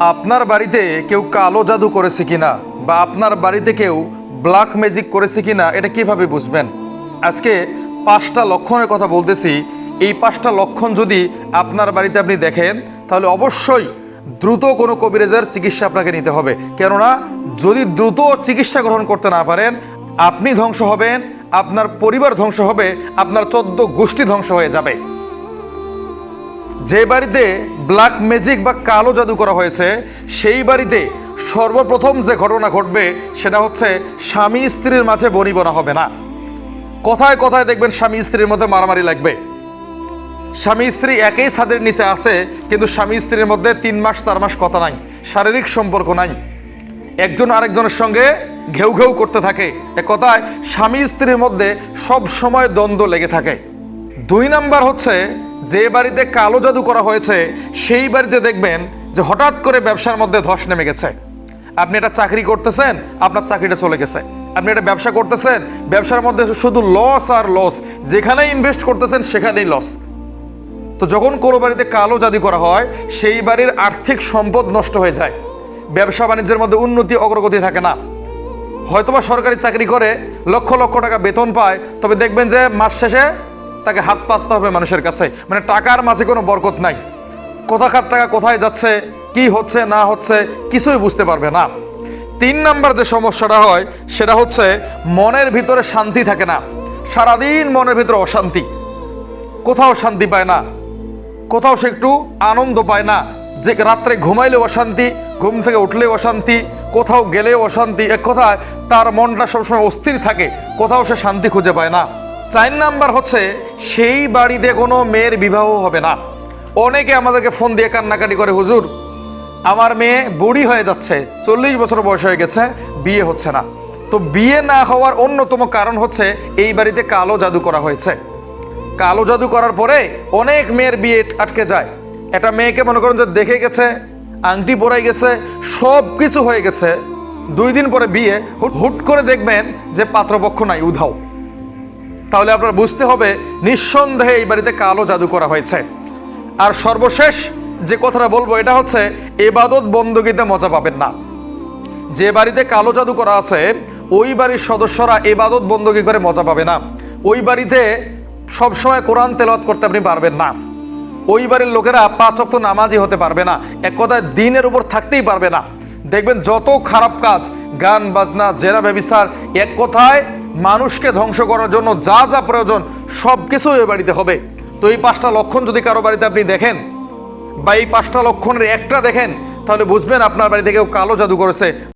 আপনার বাড়িতে কেউ কালো জাদু করেছে কিনা বা আপনার বাড়িতে কেউ ব্ল্যাক ম্যাজিক করেছে কিনা, এটা কীভাবে বুঝবেন? আজকে পাঁচটা লক্ষণের কথা বলতেছি। এই পাঁচটা লক্ষণ যদি আপনার বাড়িতে আপনি দেখেন, তাহলে অবশ্যই দ্রুত কোনো কবিরাজের চিকিৎসা আপনাকে নিতে হবে। কেননা, যদি দ্রুত চিকিৎসা গ্রহণ করতে না পারেন, আপনি ধ্বংস হবেন, আপনার পরিবার ধ্বংস হবে, আপনার চোদ্দ গোষ্ঠী ধ্বংস হয়ে যাবে। যে বাড়িতে ব্ল্যাক ম্যাজিক বা কালো জাদু করা হয়েছে, সেই বাড়িতে সর্বপ্রথম যে ঘটনা ঘটবে, সেটা হচ্ছে স্বামী স্ত্রীর মাঝে বনিবনা হবে না। কোথায় কোথায় দেখবেন স্বামী স্ত্রীর মধ্যে মারামারি লাগবে। স্বামী স্ত্রী একই ছাদের নিচে আছে, কিন্তু স্বামী স্ত্রীর মধ্যে তিন মাস, চার মাস কথা নাই, শারীরিক সম্পর্ক নাই। একজন আরেকজনের সঙ্গে ঘেউ ঘেউ করতে থাকে। এক কথায় স্বামী স্ত্রীর মধ্যে সব সময় দ্বন্দ্ব লেগে থাকে। দুই নাম্বার হচ্ছে, যে বাড়িতে কালো জাদু করা হয়েছে, সেই বাড়িতে দেখবেন যে হঠাৎ করে ব্যবসার মধ্যে ধস নেমে গেছে। আপনি একটা চাকরি করতেছেন, আপনার চাকরিটা চলে গেছে। আপনি একটা ব্যবসা করতেছেন, ব্যবসার মধ্যে শুধু লস আর লস যেখানে ইনভেস্ট করতেছেন, সেখানেই লস তো যখন কোনো বাড়িতে কালো জাদু করা হয়, সেই বাড়ির আর্থিক সম্পদ নষ্ট হয়ে যায়। ব্যবসা বাণিজ্যের মধ্যে উন্নতি, অগ্রগতি থাকে না। হয়তোবা সরকারি চাকরি করে, লক্ষ লক্ষ টাকা বেতন পায়, তবে দেখবেন যে মাস শেষে তাকে হাত পাততে হবে মানুষের কাছে। মানে টাকার মাঝে কোনো বরকত নাই। কোথাকার টাকা কোথায় যাচ্ছে, কি হচ্ছে, না হচ্ছে, কিছুই বুঝতে পারবে না। তিন নাম্বার যে সমস্যাটা হয়, সেটা হচ্ছে মনের ভিতরে শান্তি থাকে না। সারাদিন মনের ভিতরে অশান্তি। কোথাও শান্তি পায় না। কোথাও সে একটু আনন্দ পায় না। যে রাত্রে ঘুমাইলে অশান্তি, ঘুম থেকে উঠলে অশান্তি, কোথাও গেলে অশান্তি, এক কথায় তার মনটা সবসময় অস্থির থাকে। কোথাও সে শান্তি খুঁজে পায় না। চার নাম্বার হচ্ছে, সেই বাড়িতে কোনো মেয়ের বিবাহ হবে না। অনেকে আমাদেরকে ফোন দিয়ে কান্নাকাটি করে, হুজুর, আমার মেয়ে বুড়ি হয়ে যাচ্ছে, চল্লিশ বছর বয়স হয়ে গেছে, বিয়ে হচ্ছে না। তো বিয়ে না হওয়ার অন্যতম কারণ হচ্ছে, এই বাড়িতে কালো জাদু করা হয়েছে। কালো জাদু করার পরে অনেক মেয়ের বিয়ে আটকে যায়। একটা মেয়েকে মনে করেন যে দেখে গেছে, আংটি পরাই গেছে, সব কিছু হয়ে গেছে। দুই দিন পরে বিয়ে, হুট হুট করে দেখবেন যে পাত্রপক্ষ নাই, উধাও। তাহলে আপনার বুঝতে হবে, নিঃসন্দেহে এই বাড়িতে কালো জাদু করা হয়েছে। আর সর্বশেষ যে কথাটা বলব, এটা হচ্ছে, এবাদত বন্দগিতে মজা পাবেন না। যে বাড়িতে কালো জাদু করা আছে, ওই বাড়ির সদস্যরা এবাদত বন্দগি করে মজা পাবে না। ওই বাড়িতে সবসময় কোরআন তেলাওয়াত করতে আপনি পারবেন না। ওই বাড়ির লোকেরা পাঁচ অক্ত নামাজি হতে পারবে না। এক কথায় দিনের উপর থাকতেই পারবে না। দেখবেন যত খারাপ কাজ, গান, বাজনা, জেরা, ব্যবিচার, এক কথায় মানুষকে ধ্বংস করার জন্য যা যা প্রয়োজন সব কিছু ওই বাড়িতে হবে। তো এই পাঁচটা লক্ষণ যদি কারও বাড়িতে আপনি দেখেন বা এই পাঁচটা লক্ষণের একটা দেখেন, তাহলে বুঝবেন আপনার বাড়িতে কেউ কালো জাদু করেছে।